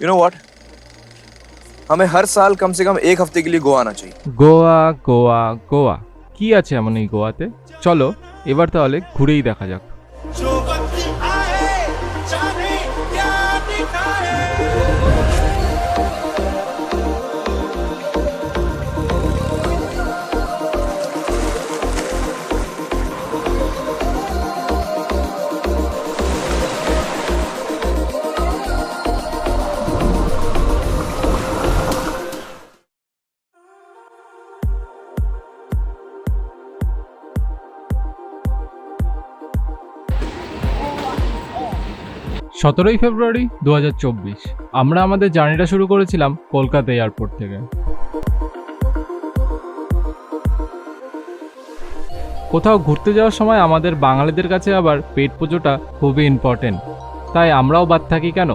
You know what हमें हर साल कम से कम एक हफ्ते के लिए गोवा आना चाहिए গোয়া গোয়া গোয়া কি আছে এমন এই গোয়াতে চলো এবার তাহলে ঘুরেই দেখা যাক সতেরোই ফেব্রুয়ারি দু হাজার চব্বিশ। আমরা আমাদের জার্নিটা শুরু করেছিলাম কলকাতা এয়ারপোর্ট থেকে। কোথাও ঘুরতে যাওয়ার সময় আমাদের বাঙালিদের কাছে আবার পেট পুজোটা খুবই ইম্পর্টেন্ট তাই আমরাও বাদ থাকি কেন?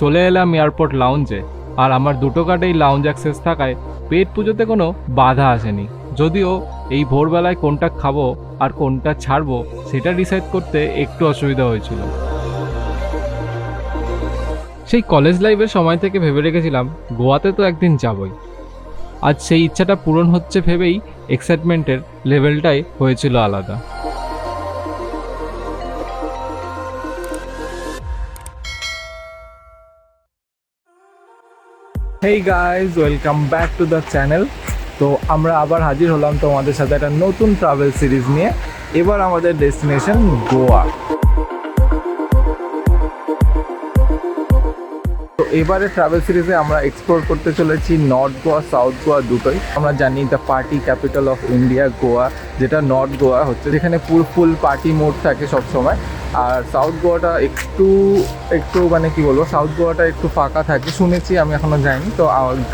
চলে এলাম এয়ারপোর্ট লাউঞ্জে আর আমার দুটো কার্ডেই লাউঞ্জ অ্যাক্সেস থাকায় পেট পুজোতে কোনো বাধা আসেনি। যদিও এই ভোরবেলায় কোনটা খাব আর কোনটা ছাড়বো সেটা ডিসাইড করতে একটু অসুবিধা হয়েছিল। সেই কলেজ লাইফের সময় থেকে ভেবে রেখেছিলাম গোয়াতে তো একদিন যাবই। আজ সেই ইচ্ছাটা পূরণ হচ্ছে ভেবেই এক্সাইটমেন্টের লেভেলটাই হয়েছিল আলাদা। Hey guys welcome back to the channel তো আমরা আবার হাজির হলাম তোমাদের সাথে একটা নতুন ট্রাভেল সিরিজ নিয়ে। এবার আমাদের ডেস্টিনেশন গোয়া। তো এবারে ট্রাভেল সিরিজে আমরা এক্সপ্লোর করতে চলেছি নর্থ গোয়া সাউথ গোয়া দুটোই। আমরা জানি the party capital of India Goa, যেটা নর্থ গোয়া হচ্ছে, যেখানে পুর ফুল পার্টি মোড থাকে সব সময়। আর সাউথ গোয়াটা একটু একটু মানে কি বলব সাউথ গোয়াটা একটু ফাঁকা থাকে, শুনেছি, আমি এখনও যাইনি। তো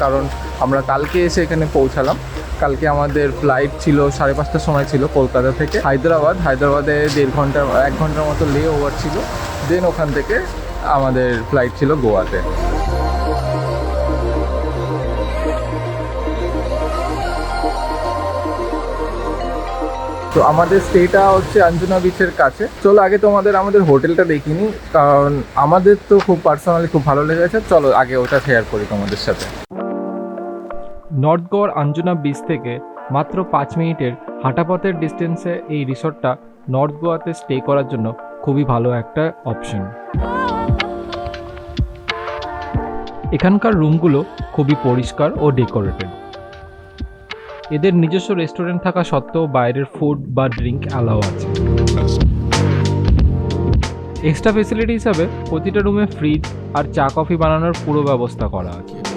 কারণ আমরা কালকে এসে এখানে পৌঁছালাম। কালকে আমাদের ফ্লাইট ছিল, সাড়ে পাঁচটার সময় ছিল কলকাতা থেকে। হায়দ্রাবাদ, হায়দ্রাবাদে দেড় ঘণ্টা, এক ঘণ্টার মতো লে ওভার ছিল। দেন ওখান থেকে আমাদের ফ্লাইট ছিল গোয়াতে। তো আমাদের স্টেটা হচ্ছে আঞ্জনা বিচের কাছে। চলো আগে তোমাদের আমাদের হোটেলটা দেখিনি কারণ আমাদের তো খুব পার্সোনালি খুব ভালো লেগেছে। চলো আগে ওটা শেয়ার করি তোমাদের সাথে। নর্থ গোয়ার আঞ্জনা বিচ থেকে মাত্র পাঁচ মিনিটের হাঁটাপথের ডিস্টেন্সে এই রিসর্টটা নর্থ গোয়াতে স্টে করার জন্য খুবই ভালো একটা অপশন এখানকার রুমগুলো খুবই পরিষ্কার ও ডেকোরেটেড। এদের নিজস্ব রেস্টুরেন্ট থাকা সত্ত্বেও বাইরের ফুড বা ড্রিঙ্ক অ্যালাও আছে। এক্সট্রা ফেসিলিটি হিসাবে প্রতিটা রুমে ফ্রিজ আর চা কফি বানানোর পুরো ব্যবস্থা করা আছে।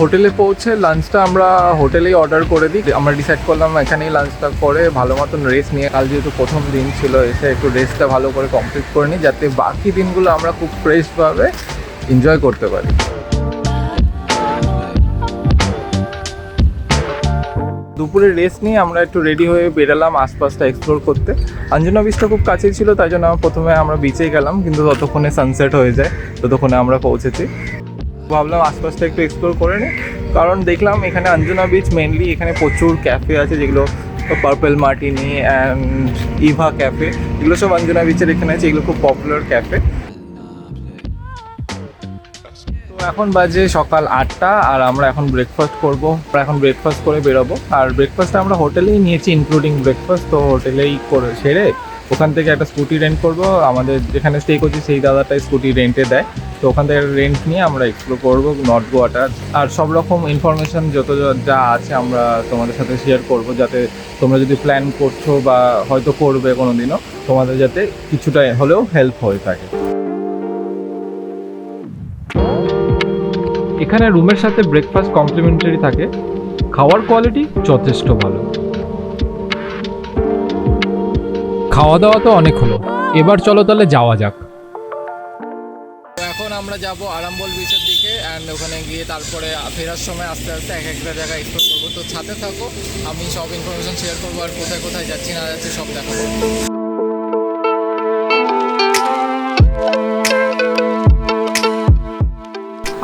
হোটেলে পৌঁছে লাঞ্চটা আমরা হোটেলেই অর্ডার করে দিই। আমরা ডিসাইড করলাম এখানেই লাঞ্চটা করে ভালো মতন রেস্ট নিয়ে, কাল যেহেতু প্রথম দিন ছিল, এসে একটু রেস্টটা ভালো করে কমপ্লিট করে নিই, যাতে বাকি দিনগুলো আমরা খুব ফ্রেশভাবে এনজয় করতে পারি। দুপুরে রেস্ট নিয়ে আমরা একটু রেডি হয়ে বেরালাম আশপাশটা এক্সপ্লোর করতে। আঞ্জনা বিচটা খুব কাছেই ছিল, তাই জন্য প্রথমে আমরা বিচেই গেলাম, কিন্তু ততক্ষণে সানসেট হয়ে যায়, ততক্ষণে আমরা পৌঁছেছি। ভাবলাম আশপাশটা একটু এক্সপ্লোর করে নিই কারণ দেখলাম এখানে আঞ্জনা বিচ মেনলি এখানে প্রচুর ক্যাফে আছে, যেগুলো purple martini and Eva cafe এগুলো সব আঞ্জনা বিচের এখানে আছে, এগুলো খুব পপুলার ক্যাফে এখন বাজে সকাল আটটা, আর আমরা এখন ব্রেকফাস্ট করব। আমরা এখন ব্রেকফাস্ট করে বেরোবো। আর ব্রেকফাস্টটা আমরা হোটেলেই নিয়েছি ইনক্লুডিং ব্রেকফাস্ট তো হোটেলেই করে সেরে ওখান থেকে একটা স্কুটি রেন্ট করব। আমাদের যেখানে স্টে করছি, সেই দাদাটাই স্কুটি রেন্টে দেয়। তো ওখান থেকে রেন্ট নিয়ে আমরা এক্সপ্লোর করব নর্থ গোয়াটা। আর সব রকম ইনফরমেশন যত যা- যা আছে আমরা তোমাদের সাথে শেয়ার করব, যাতে তোমরা যদি প্ল্যান করছ বা হয়তো করবে কোনো দিনও তোমাদের যাতে কিছুটা হলেও হেল্প হয়ে থাকে। এখানে রুমের সাথে ব্রেকফাস্ট কমপ্লিমেন্টারি থাকে। খাওয়ার কোয়ালিটি যথেষ্ট ভালো। খাওয়া দাওয়া তো অনেক হলো এবার চলো তাহলে যাওয়া যাক। এখন আমরা যাব আরাম্বল বিচের দিকে অ্যান্ড ওখানে গিয়ে তারপরে ফেরার সময় আস্তে আস্তে এক একটা জায়গা এক্সপ্লোর করব। তো সাথে থাকো আমি সব ইনফরমেশন শেয়ার করব আর কোথায় কোথায় যাচ্ছি না যাচ্ছি সব দেখাবো।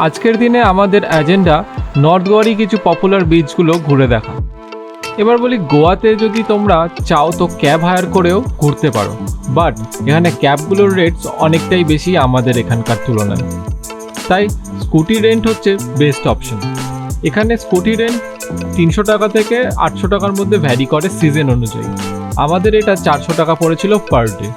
আজকের দিনে আমাদের এজেন্ডা নর্থ গোয়ারই কিছু পপুলার বিচগুলো ঘুরে দেখা। এবার বলি, গোয়াতে যদি তোমরা চাও তো ক্যাব হায়ার করেও ঘুরতে পারো। বাট এখানে ক্যাবগুলোর রেটস অনেকটাই বেশি আমাদের এখানকার তুলনায়। তাই স্কুটি রেন্ট হচ্ছে বেস্ট অপশন এখানে স্কুটি রেন্ট তিনশো টাকা থেকে আটশো টাকার মধ্যে ভ্যারি করে সিজন অনুযায়ী। আমাদের এটা চারশো টাকা পড়েছিল পার ডে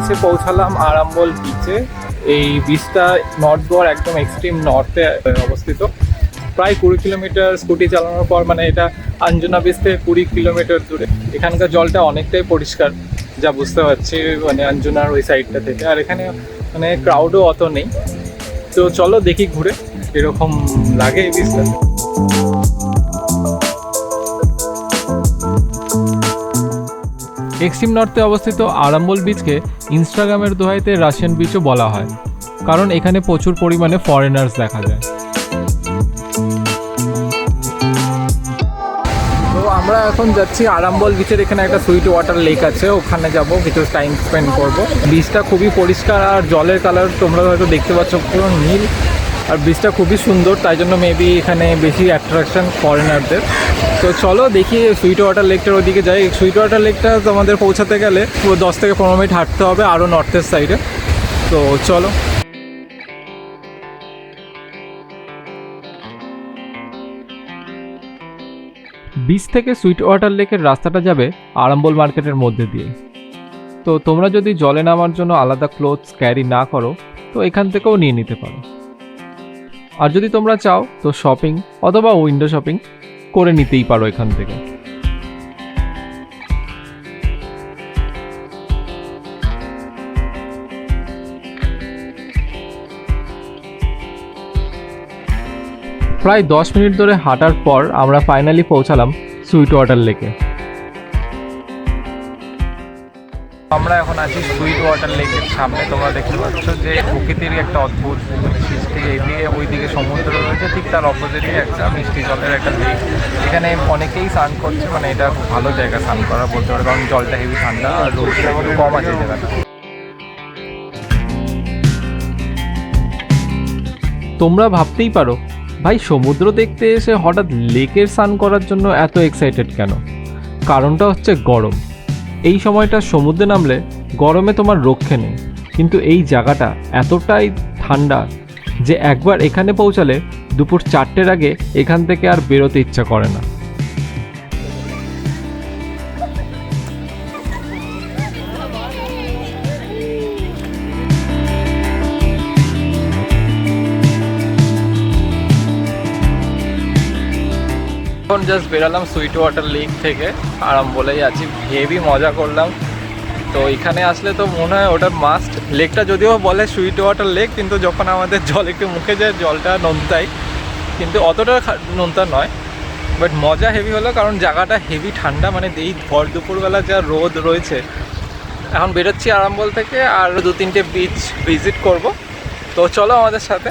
এসে পৌঁছালাম আরাম্বল বিচে এই বিচটা নর্থ গোয়ার একদম এক্সট্রিম নর্থে অবস্থিত। প্রায় কুড়ি কিলোমিটার স্কুটি চালানোর পর মানে এটা আঞ্জনা বিচ থেকে কুড়ি কিলোমিটার দূরে। এখানকার জলটা অনেকটাই পরিষ্কার, যা বুঝতে পারছি মানে আঞ্জনার ওই সাইডটা থেকে। আর এখানে মানে ক্রাউডও অত নেই। তো চলো দেখি ঘুরে, এরকম লাগে এই বিচটা এক্সট্রিম নর্থে অবস্থিত আরাম্বল বিচকে ইনস্টাগ্রামের দোহাইতে রাশিয়ান বিচও বলা হয়, কারণ এখানে প্রচুর পরিমাণে ফরেনার্স দেখা যায়। তো আমরা এখন যাচ্ছি আরাম্বল বিচের এখানে একটা সুইট ওয়াটার লেক আছে, ওখানে যাব, কিছু টাইম স্পেন্ড করব। বিচটা খুবই পরিষ্কার আর জলের কালার তোমরা হয়তো দেখতে পাচ্ছ, পুরো নীল। আর ব্রিজটা খুবই সুন্দর, তাই জন্য মেবি এখানে বেশি অ্যাট্রাকশন ফরেনারদের তো চলো দেখি সুইট ওয়াটার লেকটার ওদিকে যাই। সুইট ওয়াটার লেকটা তোমাদের পৌঁছাতে গেলে পুরো দশ থেকে পনেরো মিনিট হাঁটতে হবে আরও নর্থের সাইডে তো চলো। বিচ থেকে সুইট ওয়াটার লেকের রাস্তাটা যাবে আরাম্বল মার্কেটের মধ্যে দিয়ে। তো তোমরা যদি জলে নামার জন্য আলাদা ক্লোথস ক্যারি না করো, তো এখান থেকেও নিয়ে নিতে পারো। আর যদি তোমরা চাও তো শপিং অথবা উইন্ডো শপিং করে নিতেই পারো এখান থেকে। প্রায় দশ মিনিট ধরে হাঁটার পর আমরা ফাইনালি পৌঁছালাম সুইট ওয়াটার লেকে আমরা আছি সুইট ওয়াটার লেকের সামনে। তোমরা দেখতে পাচ্ছ যে প্রকৃতির একটা অদ্ভুত সৃষ্টি। এইদিকে ওইদিকে সমুদ্র রয়েছে, ঠিক তার অপোজিটে একটা মিষ্টি জলের একটা লেক এখানে অনেকেই স্নান করছে মানে এটা খুব ভালো জায়গা স্নান করা বলতে পারে, কারণ জলটা হেভি ঠান্ডা আর রোদটা একটু কম আছে জায়গাটা তোমরা ভাবতেই পারো, ভাই সমুদ্র দেখতে এসে হঠাৎ লেকের স্নান করার জন্য এত এক্সাইটেড কেন? কারণটা হচ্ছে গরম। এই সময়টা সমুদ্রে নামলে গরমে তোমার রক্ষে নেই। কিন্তু এই জায়গাটা এতটাই ঠান্ডা যে একবার এখানে পৌঁছালে দুপুর চারটের আগে এখান থেকে আর বেরোতে ইচ্ছা করে না। এখন জাস্ট বেরালাম সুইট ওয়াটার লেক থেকে আরাম বলেই আছি হেভি মজা করলাম। তো এখানে আসলে তো মনে হয় ওটা মাস্ট লেকটা যদিও বলে সুইট ওয়াটার লেক কিন্তু যখন আমাদের জল একটু মুখে যায়, জলটা নোনতাই। কিন্তু অতটা নোনতা নয়। বাট মজা হেভি হলো কারণ জায়গাটা হেভি ঠান্ডা মানে এই ভর দুপুরবেলা যা রোদ রয়েছে। এখন বেরোচ্ছি আরামবল থেকে আর দু তিনটে বিচ ভিজিট করব। তো চলো আমাদের সাথে।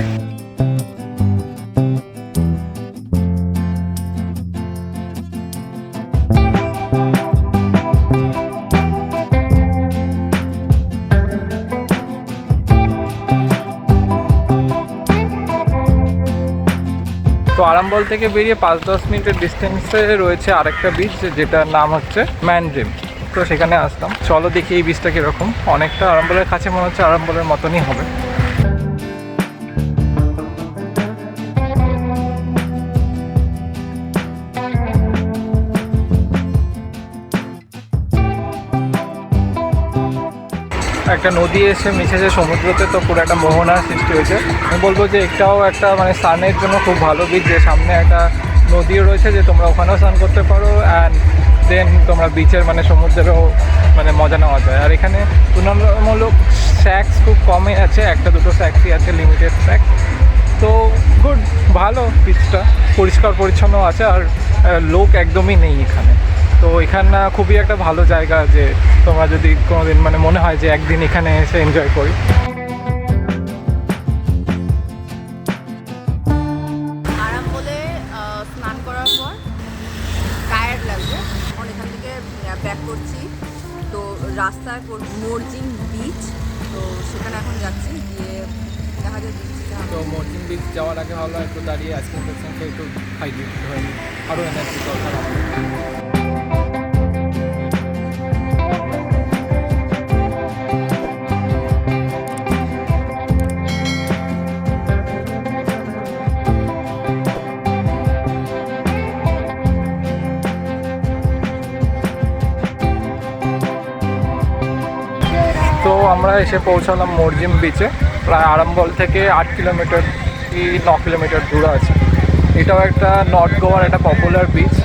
আরামবল থেকে বেরিয়ে পাঁচ দশ মিনিটের ডিস্টেন্সে রয়েছে আরেকটা বিচ যেটার নাম হচ্ছে ম্যানড্রিম তো সেখানে আসলাম চলো দেখি এই বিচটা কীরকম। অনেকটা আরামবলের কাছে মনে হচ্ছে আরামবলের মতনই হবে। একটা নদী এসে মিশেছে, সমুদ্রতে তো পুরো একটা মোহনার সৃষ্টি হয়েছে। আমি বলব যে এটাও একটা মানে স্নানের জন্য খুব ভালো বিচ যে সামনে একটা নদীও রয়েছে যে তোমরা ওখানেও স্নান করতে পারো অ্যান্ড দেন তোমরা বিচের মানে সমুদ্রেরও মানে মজা নেওয়া যায়। আর এখানে তুলনামূলক স্যাক্স খুব কমই আছে, একটা দুটো স্যাক্সই আছে লিমিটেড স্যাক্স তো গুড ভালো বিচটা পরিষ্কার পরিচ্ছন্ন আছে, আর লোক একদমই নেই এখানে। তো এখানটা খুবই একটা ভালো জায়গা যে তোমরা যদি কোনোদিন মানে মনে হয় যে একদিন এখানে এসে এনজয় করি। ব্যাক করছি। তো বিচ তো সেখানে এখন যাচ্ছি গিয়ে তো বিচ যাওয়ার আগে ভালো একটু দাঁড়িয়ে আজকে পেশেন্টকে একটু হাইড্রেটেড হয়নি আরও এনার্জি দরকার এসে পৌঁছালাম মরজিম বিচে প্রায় আরামবল থেকে আট কিলোমিটার কি ন কিলোমিটার দূরে আছে। এটাও একটা নর্থ গোয়ার একটা পপুলার বিচ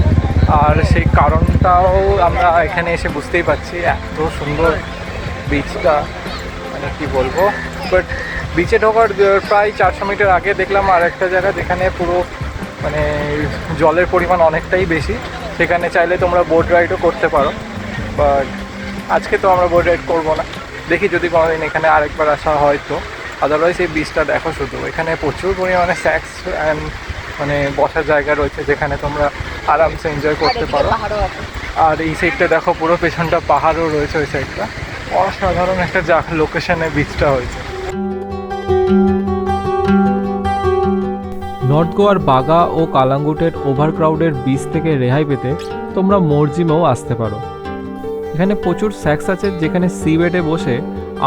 আর সেই কারণটাও আমরা এখানে এসে বুঝতেই পারছি এত সুন্দর বিচটা মানে কি বলব? বাট বিচে ঢোকার প্রায় চারশো মিটার আগে দেখলাম আর একটা জায়গা যেখানে পুরো মানে জলের পরিমাণ অনেকটাই বেশি। সেখানে চাইলে তোমরা বোট রাইডও করতে পারো। বাট আজকে তো আমরা বোট রাইড করব না। দেখি যদি কোনোদিন এখানে আরেকবার আসা হয় তো। আদারওয়াইজ এই বিচটা দেখো শুধু। এখানে প্রচুর পরিমাণে স্যাক্স অ্যান্ড মানে বসার জায়গা রয়েছে যেখানে তোমরা আরামসে এনজয় করতে পারো। আর এই সাইডটা দেখো পুরো পেছনটা পাহাড়ও রয়েছে ওই সাইডটা অসাধারণ একটা যা লোকেশনে বিচটা হয়েছে। নর্থ গোয়ার বাগা ও কালাঙ্গুটের ওভারক্রাউডের বিচ থেকে রেহাই পেতে তোমরা মরজিমেও আসতে পারো। এখানে প্রচুর স্যাক্স আছে যেখানে সি বেডে বসে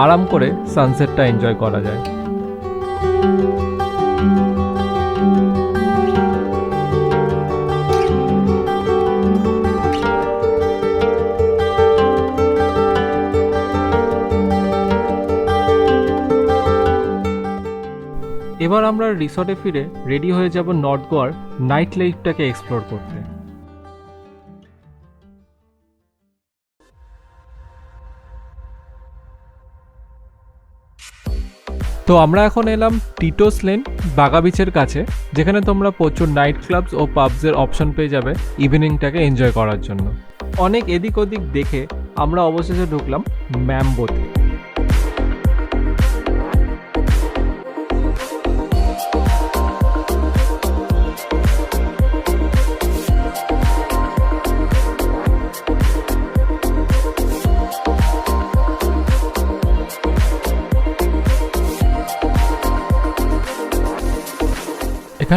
আরাম করে সানসেটটা এনজয় করা যায়। এবার আমরা রিসর্টে ফিরে রেডি হয়ে যাব নর্থ গোয়ার নাইট লাইফটাকে এক্সপ্লোর করতে। তো আমরা এখন এলাম টিটোস লেন বাগা বিচের কাছে, যেখানে তোমরা প্রচুর নাইট ক্লাবস ও পাবসের অপশন পেয়ে যাবে ইভিনিংটাকে এনজয় করার জন্য। অনেক এদিক ওদিক দেখে আমরা অবশেষে ঢুকলাম ম্যাম্বোতে।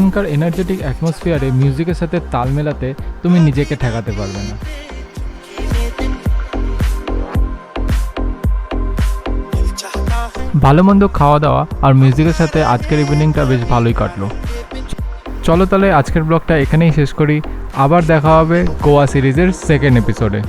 এখানকার এনার্জেটিক অ্যাটমসফিয়ারে মিউজিকের সাথে তাল মেলাতে তুমি নিজেকে ঠেকাতে পারবে না। ভালো মন্দ খাওয়া দাওয়া আর মিউজিকের সাথে আজকের ইভিনিংটা বেশ ভালোই কাটলো। চলো তাহলে আজকের ব্লগটা এখানেই শেষ করি। আবার দেখা হবে গোয়া সিরিজের সেকেন্ড এপিসোডে